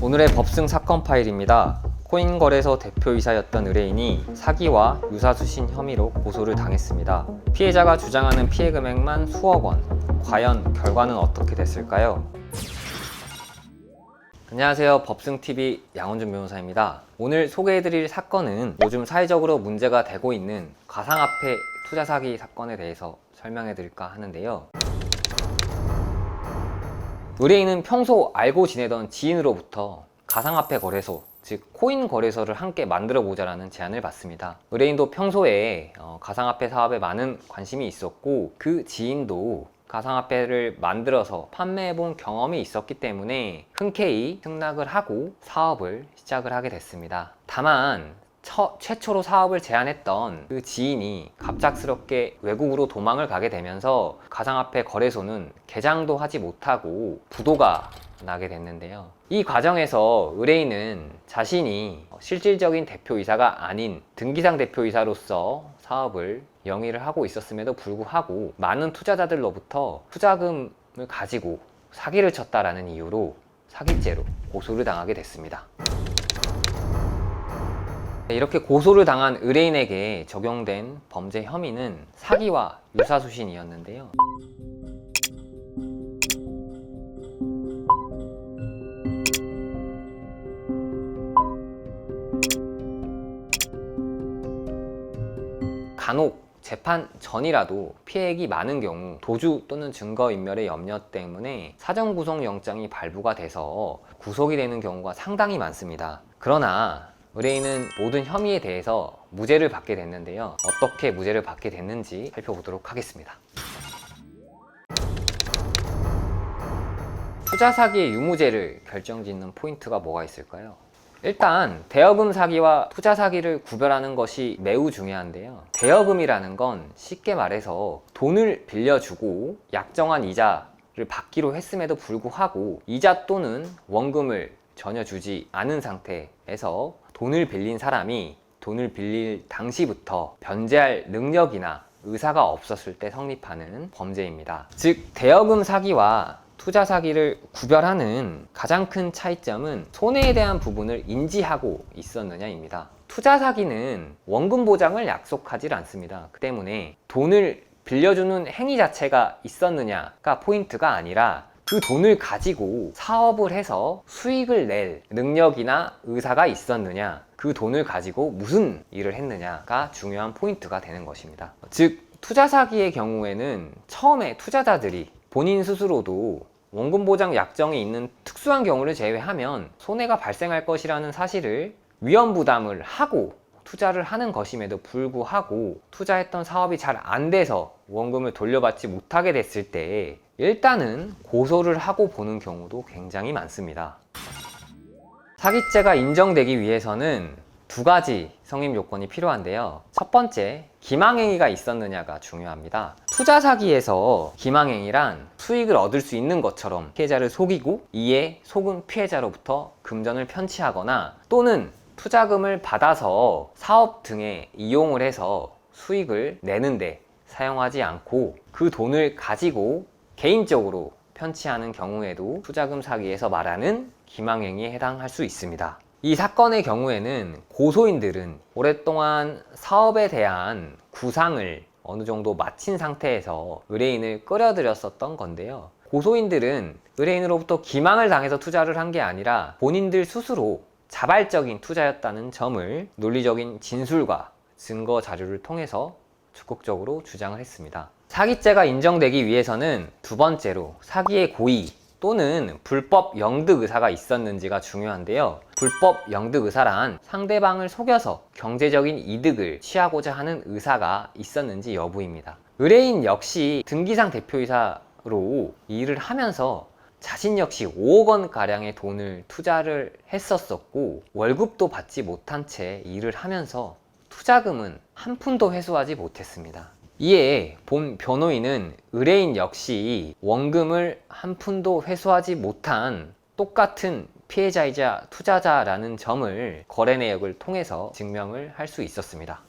오늘의 법승 사건 파일입니다. 코인 거래소 대표이사였던 의뢰인이 사기와 유사수신 혐의로 고소를 당했습니다. 피해자가 주장하는 피해 금액만 수억 원. 과연 결과는 어떻게 됐을까요? 안녕하세요. 법승TV 양원준 변호사입니다. 오늘 소개해드릴 사건은 요즘 사회적으로 문제가 되고 있는 가상화폐 투자 사기 사건에 대해서 설명해드릴까 하는데요. 의뢰인은 평소 알고 지내던 지인으로부터 가상화폐 거래소, 즉 코인 거래소를 함께 만들어 보자라는 제안을 받습니다. 의뢰인도 평소에 어, 가상화폐 사업에 많은 관심이 있었고 그 지인도 가상화폐를 만들어서 판매해 본 경험이 있었기 때문에 흔쾌히 승낙을 하고 사업을 시작을 하게 됐습니다. 다만 처- 최초로 사업을 제안했던 그 지인이 갑작스럽게 외국으로 도망을 가게 되면서 가상화폐 거래소는 개장도 하지 못하고 부도가 나게 됐는데요. 이 과정에서 의뢰인은 자신이 실질적인 대표이사가 아닌 등기상 대표이사로서 사업을 영위를 하고 있었음에도 불구하고 많은 투자자들로부터 투자금을 가지고 사기를 쳤다라는 이유로 사기죄로 고소를 당하게 됐습니다. 네, 이렇게 고소를 당한 의뢰인에게 적용된 범죄 혐의는 사기와 유사수신이었는데요. 간혹 재판 전이라도 피해액이 많은 경우 도주 또는 증거인멸의 염려 때문에 사전 구속 영장이 발부가 돼서 구속이 되는 경우가 상당히 많습니다. 그러나 의뢰인은 모든 혐의에 대해서 무죄를 받게 됐는데요. 어떻게 무죄를 받게 됐는지 살펴보도록 하겠습니다. 투자 사기의 유무죄를 결정짓는 포인트가 뭐가 있을까요? 일단 대여금 사기와 투자 사기를 구별하는 것이 매우 중요한데요. 대여금이라는 건 쉽게 말해서 돈을 빌려주고 약정한 이자를 받기로 했음에도 불구하고 이자 또는 원금을 전혀 주지 않은 상태에서 돈을 빌린 사람이 돈을 빌릴 당시부터 변제할 능력이나 의사가 없었을 때 성립하는 범죄입니다. 즉 대여금 사기와 투자 사기를 구별하는 가장 큰 차이점은 손해에 대한 부분을 인지하고 있었느냐입니다. 투자 사기는 원금 보장을 약속하지 않습니다. 그 때문에 돈을 빌려주는 행위 자체가 있었느냐가 포인트가 아니라 그 돈을 가지고 사업을 해서 수익을 낼 능력이나 의사가 있었느냐, 그 돈을 가지고 무슨 일을 했느냐가 중요한 포인트가 되는 것입니다. 즉, 투자 사기의 경우에는 처음에 투자자들이 본인 스스로도 원금 보장 약정이 있는 특수한 경우를 제외하면 손해가 발생할 것이라는 사실을 위험 부담을 하고 투자를 하는 것임에도 불구하고 투자했던 사업이 잘 안 돼서 원금을 돌려받지 못하게 됐을 때 일단은 고소를 하고 보는 경우도 굉장히 많습니다. 사기죄가 인정되기 위해서는 두 가지 성립 요건이 필요한데요. 첫 번째, 기망행위가 있었느냐가 중요합니다. 투자 사기에서 기망행위란 수익을 얻을 수 있는 것처럼 피해자를 속이고 이에 속은 피해자로부터 금전을 편취하거나 또는 투자금을 받아서 사업 등에 이용을 해서 수익을 내는데 사용하지 않고 그 돈을 가지고 개인적으로 편취하는 경우에도 투자금 사기에서 말하는 기망행위에 해당할 수 있습니다. 이 사건의 경우에는 고소인들은 오랫동안 사업에 대한 구상을 어느 정도 마친 상태에서 의뢰인을 끌어들였었던 건데요. 고소인들은 의뢰인으로부터 기망을 당해서 투자를 한 게 아니라 본인들 스스로 자발적인 투자였다는 점을 논리적인 진술과 증거 자료를 통해서 적극적으로 주장을 했습니다. 사기죄가 인정되기 위해서는 두 번째로 사기의 고의 또는 불법 영득 의사가 있었는지가 중요한데요. 불법 영득 의사란 상대방을 속여서 경제적인 이득을 취하고자 하는 의사가 있었는지 여부입니다. 의뢰인 역시 등기상 대표이사로 일을 하면서 자신 역시 5억 원 가량의 돈을 투자를 했었었고 월급도 받지 못한 채 일을 하면서 투자금은 한 푼도 회수하지 못했습니다. 이에 본 변호인은 의뢰인 역시 원금을 한 푼도 회수하지 못한 똑같은 피해자이자 투자자라는 점을 거래 내역을 통해서 증명을 할 수 있었습니다.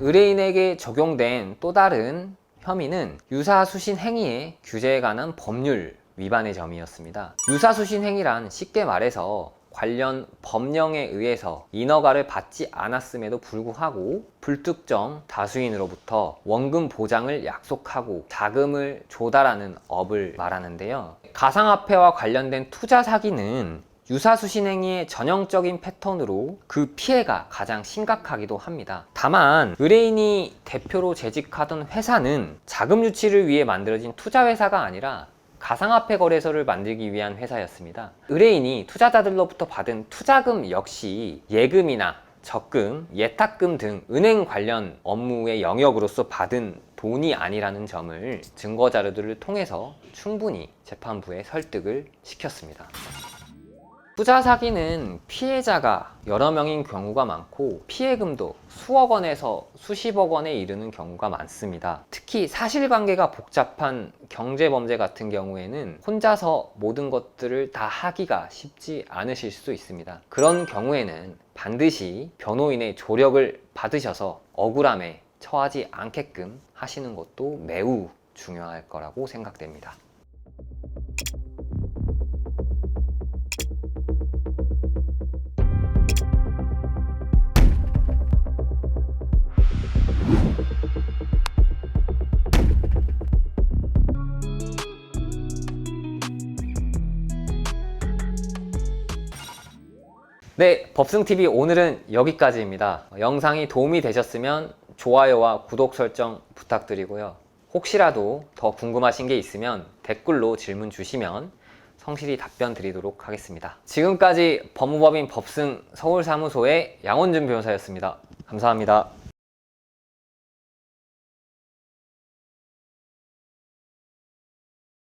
의뢰인에게 적용된 또 다른 혐의는 유사수신 행위의 규제에 관한 법률 위반의 점이었습니다. 유사수신 행위란 쉽게 말해서 관련 법령에 의해서 인허가를 받지 않았음에도 불구하고 불특정 다수인으로부터 원금 보장을 약속하고 자금을 조달하는 업을 말하는데요. 가상화폐와 관련된 투자 사기는 유사수신 행위의 전형적인 패턴으로 그 피해가 가장 심각하기도 합니다. 다만 의뢰인이 대표로 재직하던 회사는 자금 유치를 위해 만들어진 투자 회사가 아니라 가상화폐 거래소를 만들기 위한 회사였습니다. 의뢰인이 투자자들로부터 받은 투자금 역시 예금이나 적금, 예탁금 등 은행 관련 업무의 영역으로서 받은 돈이 아니라는 점을 증거 자료들을 통해서 충분히 재판부에 설득을 시켰습니다. 투자 사기는 피해자가 여러 명인 경우가 많고 피해금도 수억 원에서 수십억 원에 이르는 경우가 많습니다. 특히 사실관계가 복잡한 경제범죄 같은 경우에는 혼자서 모든 것들을 다 하기가 쉽지 않으실 수도 있습니다. 그런 경우에는 반드시 변호인의 조력을 받으셔서 억울함에 처하지 않게끔 하시는 것도 매우 중요할 거라고 생각됩니다. 네, 법승TV 오늘은 여기까지입니다. 영상이 도움이 되셨으면 좋아요와 구독 설정 부탁드리고요. 혹시라도 더 궁금하신 게 있으면 댓글로 질문 주시면 성실히 답변 드리도록 하겠습니다. 지금까지 법무법인 법승 서울사무소의 양원준 변호사였습니다. 감사합니다.